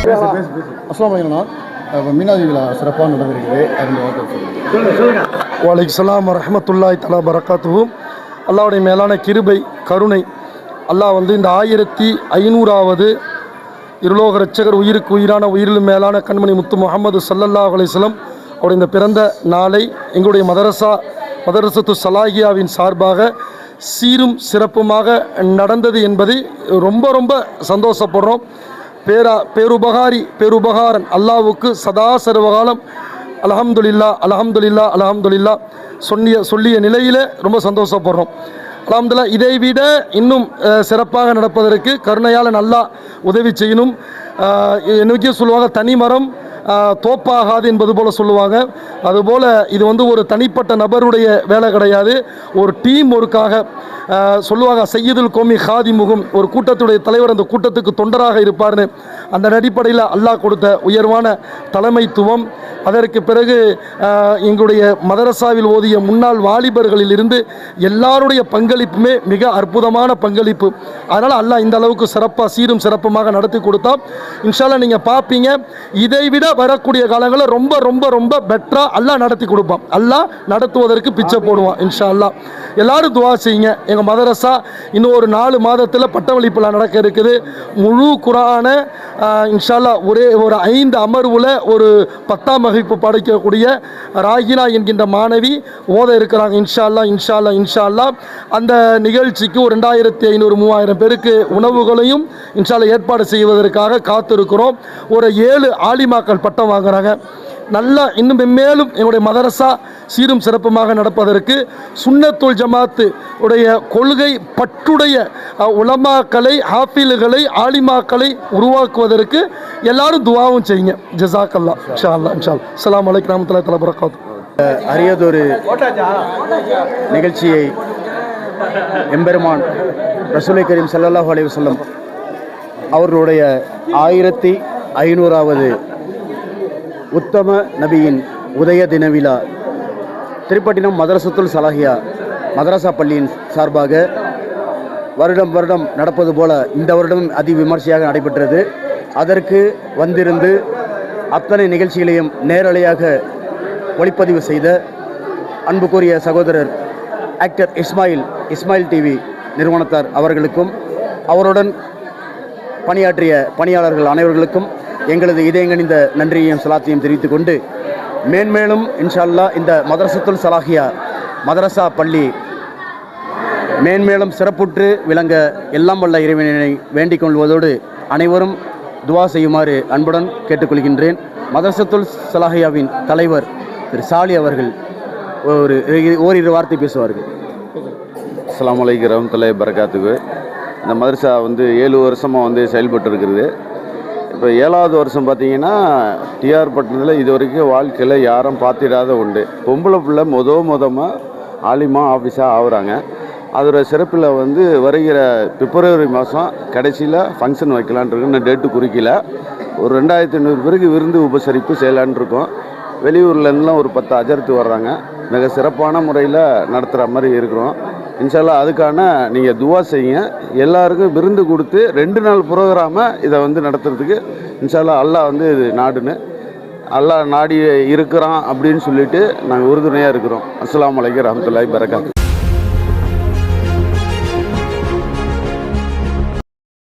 அஸ்லாம் வலைக்கம்ண்ணா இப்போ மீனாதி விழா சிறப்பாக நடந்திருக்குது வலைக்கு சலாம் ரஹமத்துல்லாய் தலா பரக்காத்துவும் அல்லாவுடைய மேலான கிருபை கருணை. அல்லாஹ் வந்து இந்த ஆயிரத்தி ஐநூறாவது இருலோக ரட்சகர் உயிருக்கு உயிரான உயிரிலும் மேலான கண்மணி முத்து முகமது சல்லல்லாஹ் அலைஹிஸ்ஸலாம் அவருடைய இந்த பிறந்த நாளை எங்களுடைய மதரசா மதரசத்து சலாகியாவின் சார்பாக சீரும் சிறப்புமாக நடந்தது என்பதை ரொம்ப ரொம்ப சந்தோஷப்படுறோம். பேரா பேருபகாரி பேருபகாரன். அல்லாவுக்கு சதா சர்வகாலம். அலஹம்துல்லா அலஹம்துல்லா அல்ஹம்துலில்லா. சொன்னிய சொல்லிய நிலையில் ரொம்ப சந்தோஷப்படுறோம். அலமதுல்லா இதை விட இன்னும் சிறப்பாக நடப்பதற்கு கருணையால் நல்லா உதவி செய்யணும். அஹ், என்னைக்கே சொல்லுவாங்க தனி மரம் தோப்பாகாது என்பது போல் சொல்லுவாங்க. அதுபோல் இது வந்து ஒரு தனிப்பட்ட நபருடைய வேலை கிடையாது. ஒரு டீம் ஒர்க்காக சொல்லுவாங்க சையீதுல் கோமி ஹாதி முகும் ஒரு கூட்டத்துடைய தலைவர் அந்த கூட்டத்துக்கு தொண்டராக இருப்பார்னு. அந்த அடிப்படையில் அல்லாஹ் கொடுத்த உயர்வான தலைமைத்துவம். அதற்கு பிறகு எங்களுடைய மதரசாவில் ஓதிய முன்னாள் வாலிபர்களில் இருந்து எல்லாருடைய பங்களிப்புமே மிக அற்புதமான பங்களிப்பு. அதனால் அல்லாஹ் இந்த அளவுக்கு சிறப்பாக சீரும் சிறப்புமாக நடத்தி கொடுத்தா இன்ஷால்லாம் நீங்கள் பார்ப்பீங்க இதை விட வரக்கூடிய காலங்களில் ரொம்ப ரொம்ப ரொம்ப பெட்டராக அல்லாஹ் நடத்தி கொடுப்பான். அல்லாஹ் நடத்துவதற்கு பிச்சை போடுவான் இன்ஷா அல்லாஹ் எல்லாரும் துவா செய்யுங்க. எங்கள் மதரசா இன்னும் ஒரு நாலு மாதத்தில் பட்டமளிப்புலாம் நடக்க இருக்குது. முழு குரான இன்ஷால்லா ஒரே ஒரு ஐந்து அமர்வில் ஒரு பத்தாம் வகுப்பு படிக்கக்கூடிய ராகினா என்கின்ற மாணவி ஓத இருக்கிறாங்க இன்ஷா அல்லா இன்ஷா அல்லா இன்ஷா அல்லா அந்த நிகழ்ச்சிக்கு ஒரு ரெண்டாயிரத்தி ஐநூறு மூவாயிரம் பேருக்கு உணவுகளையும் இன்ஷால்லா ஏற்பாடு செய்வதற்காக காத்திருக்கிறோம். ஒரு ஏழு ஆலிமாக்கள் பட்டம் வாங்குறாங்க. நல்லா இன்னும் மென்மேலும் எங்களுடைய மதரசா சீரும் சிறப்புமாக நடப்பதற்கு சுன்னத்துல் ஜமாத்து உடைய கொள்கை பற்றுடைய உலமாக்களை ஹாஃபில்களை ஆலிமாக்களை உருவாக்குவதற்கு எல்லாரும் துவாவும் செய்யுங்க. ஜசாக்கல்லா இன்ஷா அல்லா இன்ஷா அல்லா அஸ்ஸலாமு அலைக்கும் ரஹ்மத்துல்லாஹி அரியதொரு நிகழ்ச்சியை எம்பெருமான் ரசூலை கரீம் ஸல்லல்லாஹு அலைவசல்லம் அவர்களுடைய ஆயிரத்தி ஐநூறாவது உத்தம நபியின் உதய தின விழா. திருப்பட்டினம் மதரசத்துல் சலாஹியா மதரசா பள்ளியின் சார்பாக வருடம் வருடம் நடப்பது போல இந்த வருடம் அதி விமர்சையாக நடைபெற்றது. அதற்கு வந்திருந்து அத்தனை நிகழ்ச்சிகளையும் நேரலையாக ஒளிப்பதிவு செய்த அன்புக்குரிய சகோதரர் ஆக்டர் இஸ்மாயில் இஸ்மாயில் டிவி நிறுவனத்தார் அவர்களுக்கும் அவருடன் பணியாற்றிய பணியாளர்கள் அனைவர்களுக்கும் எங்களது இதயங்கணிந்த நன்றியையும் சலாத்தையும் தெரிவித்துக் கொண்டு மேன்மேலும் இன்ஷால்லா இந்த மதரசத்துல் சலாஹியா மதரசா பள்ளி மேன்மேலும் சிறப்புற்று விளங்க எல்லாம் வல்ல இறைவனை வேண்டிக் கொள்வதோடு அனைவரும் துவா செய்யுமாறு அன்புடன் கேட்டுக்கொள்கின்றேன். மதரசத்துல் சலாஹியாவின் தலைவர் திரு சாலி அவர்கள் ஒரு ஓரிரு வார்த்தை பேசுவார்கள். அஸ்லாம் அலைக்கும் ரஹமத்துல்லாஹி பரகாத்துக்கு இந்த மதரசா வந்து ஏழு வருஷமாக வந்து செயல்பட்டு இருக்கிறது இப்போ ஏழாவது வருஷம் பார்த்தீங்கன்னா டிஆர் பட்டினத்தில் இது வரைக்கும் வாழ்க்கையில் யாரும் பார்த்திடாத உண்டு. பொம்பளை பிள்ளை முத முதமாக ஆலிமா ஆஃபீஸாக ஆகுறாங்க அதோட சிறப்பில் வந்து வருகிற பிப்ரவரி மாதம் கடைசியில் ஃபங்க்ஷன் வைக்கலான் இன்னும் டேட்டு குறிக்கல. ஒரு ரெண்டாயிரத்தி ஐநூறு பேருக்கு விருந்து உபசரிப்பு செய்யலான் இருக்கோம். வெளியூர்லேருந்துலாம் ஒரு பத்து அஜர்த்து வர்றாங்க. மிக சிறப்பான முறையில் நடத்துகிற மாதிரி இருக்கிறோம். இன்ஷால்லா அதுக்கான நீங்கள் துவா செய்யுங்க. எல்லாருக்கும் விருந்து கொடுத்து ரெண்டு நாள் ப்ரோக்ராமை இதை வந்து நடத்துறதுக்கு இன்ஷால்லா அல்லாஹ் வந்து இது நாடுன்னு. அல்லாஹ் நாடி இருக்கிறான் அப்படின்னு சொல்லிட்டு நாங்கள் உறுதுணையாக இருக்கிறோம். அஸ்லாம் வலைக்கம் ரஹமத்துல்லாய் பரகாத்து